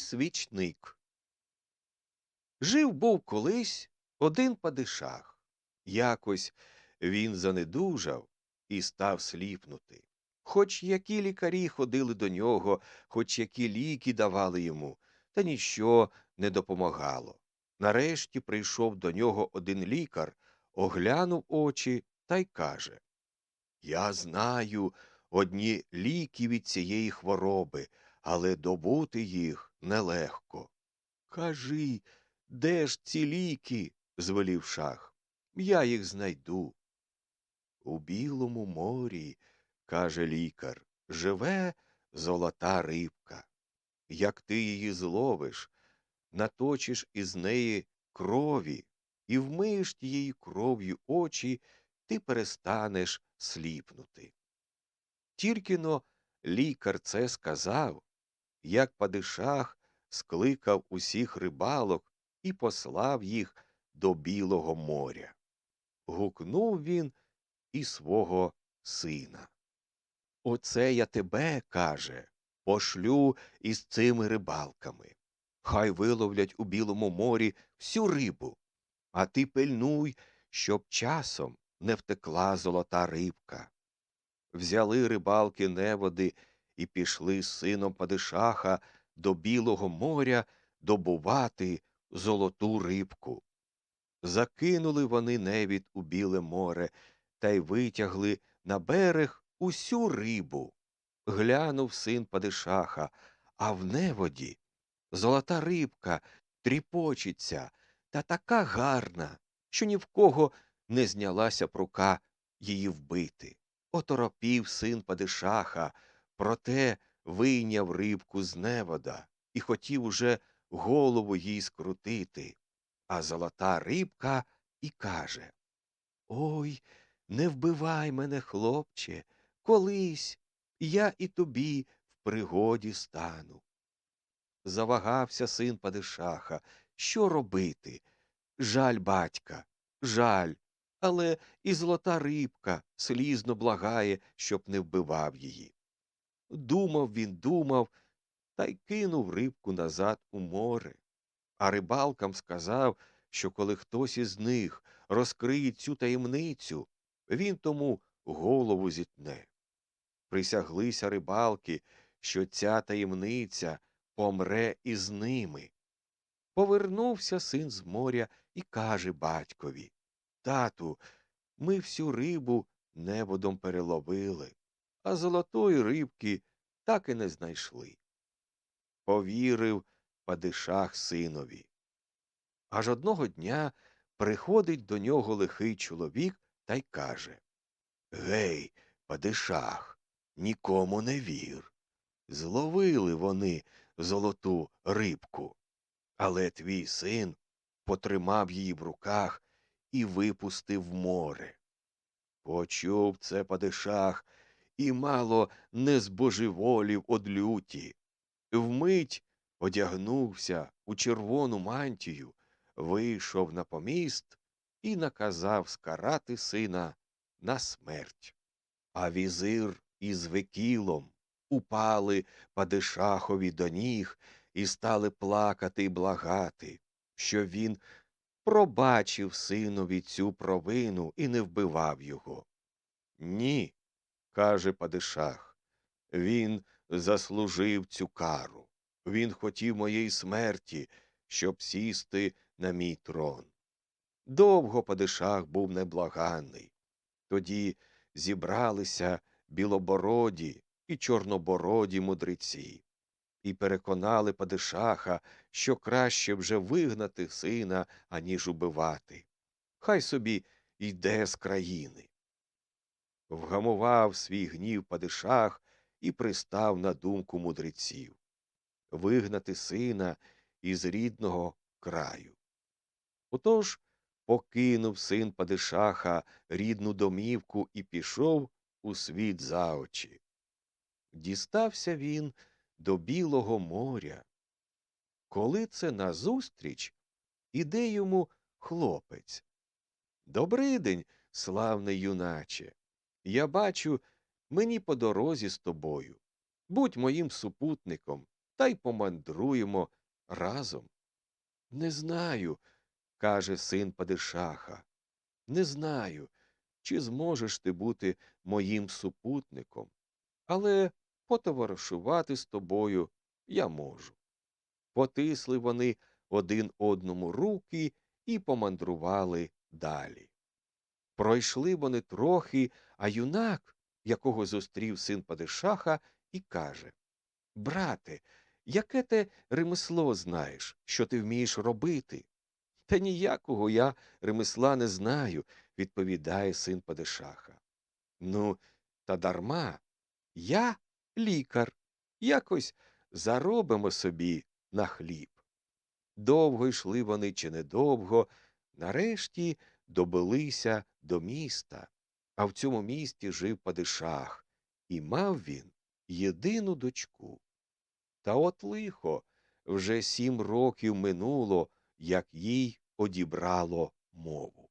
свічник. Жив був колись один падишах. Якось він занедужав і став сліпнути. Хоч які лікарі ходили до нього, хоч які ліки давали йому, та ніщо не допомагало. Нарешті прийшов до нього один лікар, оглянув очі та й каже Я знаю одні ліки від цієї хвороби, але добути їх нелегко. Кажи, де ж ці ліки? звелів шах. Я їх знайду. У білому морі, каже лікар, живе золота рибка. Як ти її зловиш, наточиш із неї крові і вмиєш тією кров'ю очі, ти перестанеш сліпнути. Тільки но лікар це сказав, як падишах скликав усіх рибалок і послав їх до Білого моря. Гукнув він і свого сина. Оце я тебе, каже, пошлю із цими рибалками. Хай виловлять у Білому морі всю рибу, а ти пильнуй, щоб часом не втекла золота рибка. Взяли рибалки неводи і пішли з сином Падишаха до Білого моря добувати золоту рибку. Закинули вони невід у біле море та й витягли на берег усю рибу. Глянув син Падишаха, а в неводі золота рибка тріпочеться та така гарна, що ні в кого не знялася б рука її вбити. Оторопів син Падишаха, проте вийняв рибку з невода і хотів уже голову їй скрутити. А золота рибка і каже Ой, не вбивай мене, хлопче, колись я і тобі в пригоді стану. Завагався син Падишаха. Що робити? Жаль батька, жаль, але і золота рибка слізно благає, щоб не вбивав її. Думав він, думав, та й кинув рибку назад у море. А рибалкам сказав, що коли хтось із них розкриє цю таємницю, він тому голову зітне. Присяглися рибалки, що ця таємниця помре із ними. Повернувся син з моря і каже батькові Тату, ми всю рибу неводом переловили, а золотої рибки так і не знайшли. Повірив падишах синові. Аж одного дня приходить до нього лихий чоловік та й каже Гей, падишах, нікому не вір. Зловили вони золоту рибку, але твій син потримав її в руках і випустив в море. Почув це падишах і мало не збожеволів од люті. Вмить одягнувся у червону мантію, вийшов на поміст і наказав скарати сина на смерть. А візир із викілом упали падишахові до ніг і стали плакати й благати, що він пробачив синові цю провину і не вбивав його. Ні, каже падишах, він заслужив цю кару. Він хотів моєї смерті, щоб сісти на мій трон. Довго падишах був неблаганний. Тоді зібралися білобороді і чорнобороді мудреці і переконали падишаха, що краще вже вигнати сина, аніж убивати. Хай собі йде з країни. Вгамував свій гнів падишах і пристав на думку мудреців вигнати сина із рідного краю. Отож покинув син Падишаха рідну домівку і пішов у світ за очі. Дістався він до Білого моря. Коли це назустріч, іде йому хлопець. Добрий день, славний юначе. Я бачу, мені по дорозі з тобою. Будь моїм супутником та й помандруємо разом. Не знаю, каже син Падишаха, не знаю, чи зможеш ти бути моїм супутником, але потоваришувати з тобою я можу. Потисли вони один одному руки і помандрували далі. Пройшли вони трохи, а юнак, якого зустрів син Падишаха, і каже Брате, яке те ремесло знаєш, що ти вмієш робити? Та ніякого я ремесла не знаю, відповідає син Падишаха. Ну, та дарма. Я лікар. Якось заробимо собі на хліб. Довго йшли вони чи недовго, нарешті добилися до міста, а в цьому місті жив Падишах, і мав він єдину дочку. Та от лихо, вже сім років минуло, як їй одібрало мову.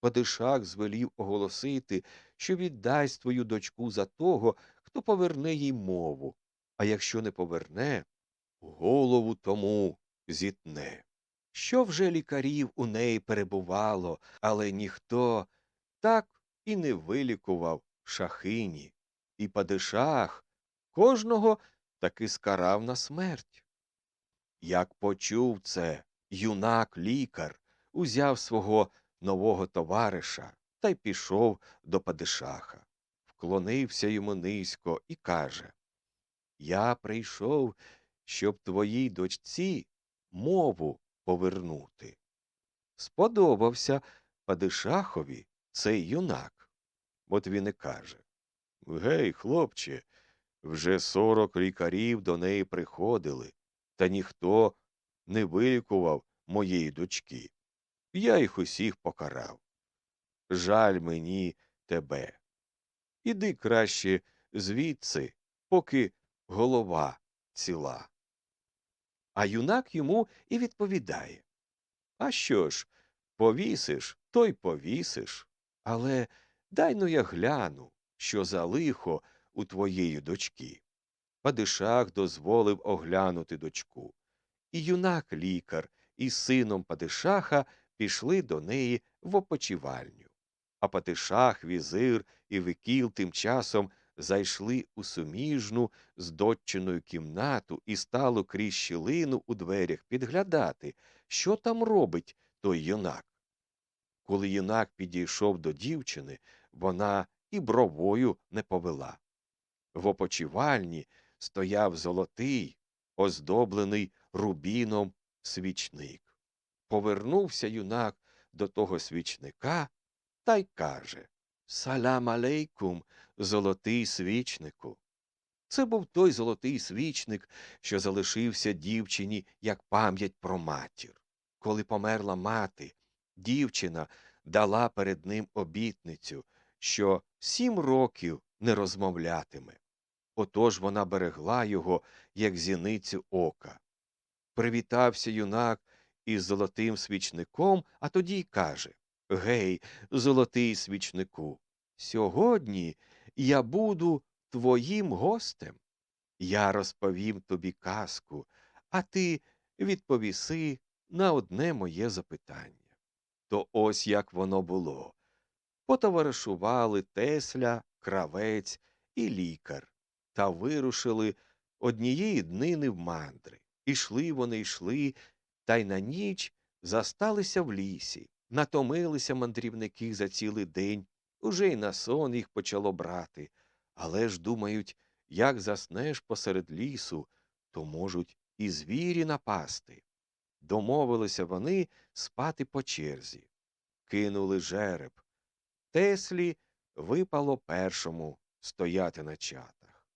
Падишах звелів оголосити, що віддасть твою дочку за того, хто поверне їй мову, а якщо не поверне, голову тому зітне. Що вже лікарів у неї перебувало, але ніхто так і не вилікував шахині, і падишах кожного таки скарав на смерть. Як почув це, юнак лікар узяв свого нового товариша та й пішов до падишаха, вклонився йому низько і каже Я прийшов, щоб твоїй дочці мову повернути. Сподобався Падишахові цей юнак. От він і каже Гей, хлопче, вже сорок лікарів до неї приходили, та ніхто не вилікував моєї дочки. Я їх усіх покарав. Жаль мені тебе. Іди краще звідси, поки голова ціла. А юнак йому і відповідає А що ж, повісиш, то й повісиш. Але дай ну я гляну, що за лихо у твоєї дочки. Падишах дозволив оглянути дочку. І юнак лікар із сином Падишаха пішли до неї в опочивальню. А Падишах, візир і Викіл тим часом зайшли у суміжну з доччиною кімнату і стало крізь щілину у дверях підглядати, що там робить той юнак. Коли юнак підійшов до дівчини, вона і бровою не повела. В опочивальні стояв золотий, оздоблений рубіном свічник. Повернувся юнак до того свічника та й каже Салям алейкум, золотий свічнику. Це був той золотий свічник, що залишився дівчині як пам'ять про матір. Коли померла мати, дівчина дала перед ним обітницю, що сім років не розмовлятиме. Отож вона берегла його, як зіницю ока. Привітався юнак із золотим свічником, а тоді й каже Гей, золотий свічнику, сьогодні я буду твоїм гостем. Я розповім тобі казку, а ти відповіси на одне моє запитання. То ось як воно було. Потоваришували Тесля, кравець і лікар, та вирушили однієї днини в мандри. Ішли вони йшли, та й на ніч засталися в лісі, натомилися мандрівники за цілий день, уже й на сон їх почало брати. Але ж думають, як заснеш посеред лісу, то можуть і звірі напасти. Домовилися вони спати по черзі. Кинули жереб. Теслі випало першому стояти на чатах.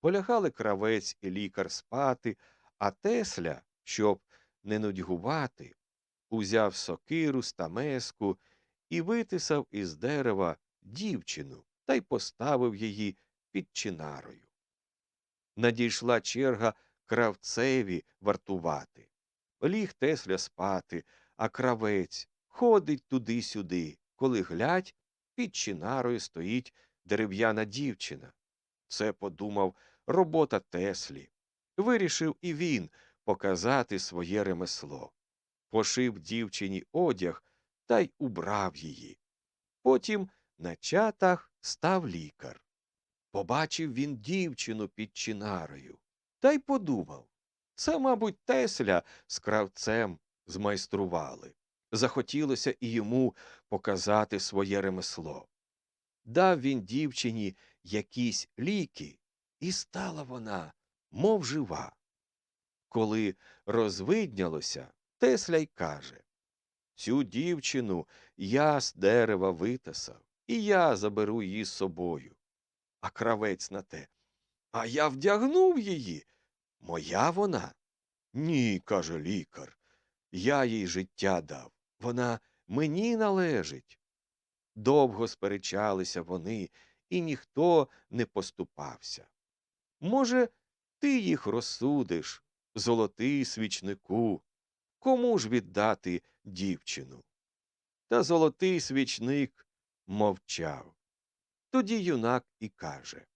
Полягали кравець і лікар спати, а Тесля, щоб не нудьгувати, узяв сокиру, стамеску і витисав із дерева дівчину та й поставив її під чинарою. Надійшла черга кравцеві вартувати. Ліг Тесля спати, а кравець ходить туди-сюди, коли глядь, під чинарою стоїть дерев'яна дівчина. Це подумав робота Теслі. вирішив і він показати своє ремесло. Пошив дівчині одяг та й убрав її. Потім на чатах став лікар. Побачив він дівчину під чинарою та й подумав це, мабуть, Тесля з кравцем змайстрували. Захотілося і йому показати своє ремесло. Дав він дівчині якісь ліки, і стала вона, мов жива. Коли розвиднялося, Тесля й каже Цю дівчину я з дерева витасав, і я заберу її з собою. А кравець на те. А я вдягнув її. Моя вона? Ні, каже лікар. Я їй життя дав. Вона мені належить. Довго сперечалися вони, і ніхто не поступався. Може, ти їх розсудиш, золотий свічнику, кому ж віддати дівчину? Та золотий свічник мовчав. Тоді юнак і каже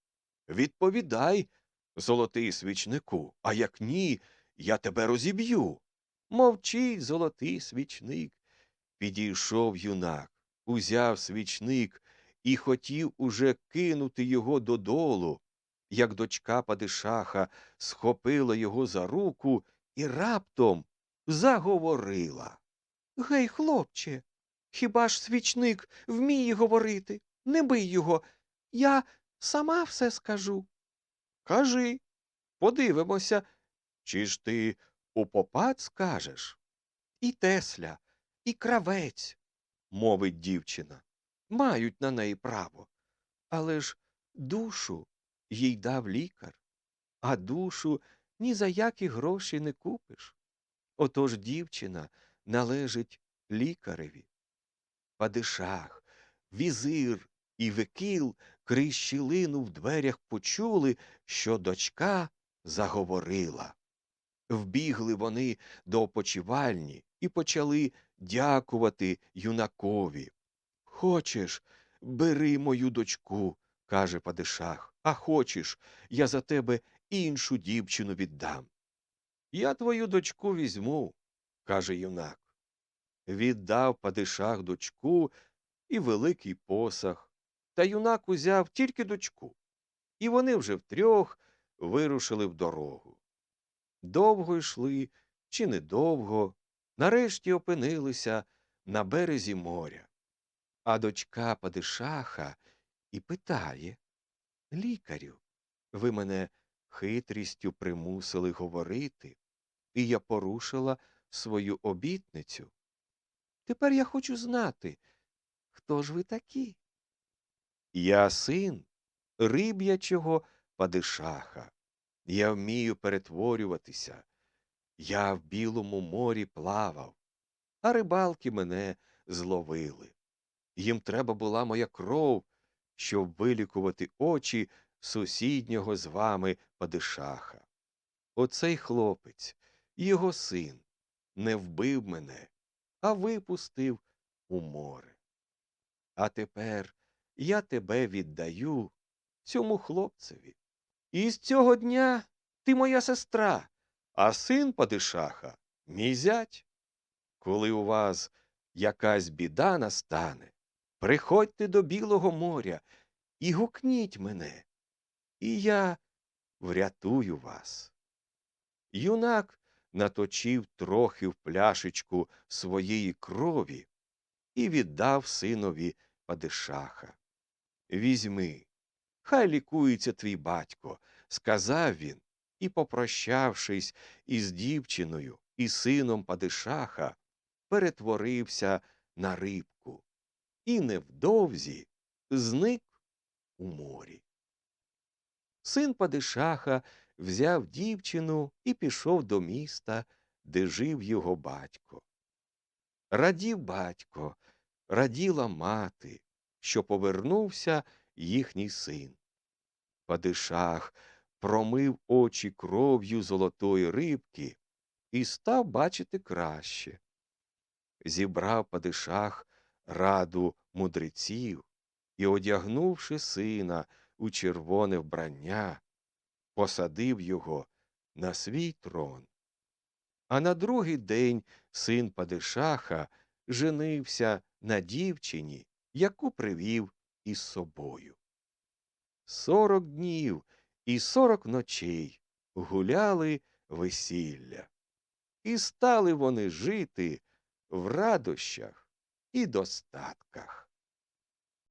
Відповідай, золотий свічнику, а як ні, я тебе розіб'ю. Мовчить золотий свічник. Підійшов юнак, узяв свічник і хотів уже кинути його додолу, як дочка падишаха схопила його за руку і раптом заговорила. Гей, хлопче, хіба ж свічник вміє говорити? Не бий його. Я сама все скажу. Кажи, подивимося, чи ж ти у попад скажеш? І Тесля, і кравець, мовить дівчина, мають на неї право. Але ж душу їй дав лікар, а душу ні за які гроші не купиш. Отож дівчина належить лікареві. Падишах, візир і викіл крізь щілину в дверях почули, що дочка заговорила. Вбігли вони до опочивальні і почали дякувати юнакові. Хочеш, бери мою дочку, каже Падишах, а хочеш, я за тебе іншу дівчину віддам. Я твою дочку візьму, каже юнак. Віддав Падишах дочку і великий посах, та юнак узяв тільки дочку, і вони вже втрьох вирушили в дорогу. Довго йшли, чи недовго, нарешті опинилися на березі моря. А дочка Падишаха і питає Лікарю, ви мене хитрістю примусили говорити, і я порушила свою обітницю. Тепер я хочу знати, хто ж ви такі? Я син риб'ячого падишаха. Я вмію перетворюватися. Я в білому морі плавав, а рибалки мене зловили. Їм треба була моя кров, щоб вилікувати очі сусіднього з вами падишаха. Оцей хлопець, його син, не вбив мене, а випустив у море. А тепер я тебе віддаю цьому хлопцеві. І з цього дня ти моя сестра, а син Падишаха мій зять. Коли у вас якась біда настане, приходьте до Білого моря і гукніть мене, і я врятую вас. Юнак наточив трохи в пляшечку своєї крові і віддав синові Падишаха. Візьми, хай лікується твій батько, сказав він, і, попрощавшись із дівчиною і сином Падишаха, перетворився на рибку і невдовзі зник у морі. Син Падишаха взяв дівчину і пішов до міста, де жив його батько. Радів батько, раділа мати, що повернувся їхній син. Падишах промив очі кров'ю золотої рибки і став бачити краще. Зібрав Падишах раду мудреців і, одягнувши сина у червоне вбрання, посадив його на свій трон. А на другий день син Падишаха женився на дівчині, яку привів із собою. Сорок днів і сорок ночей гуляли весілля, і стали вони жити в радощах і достатках.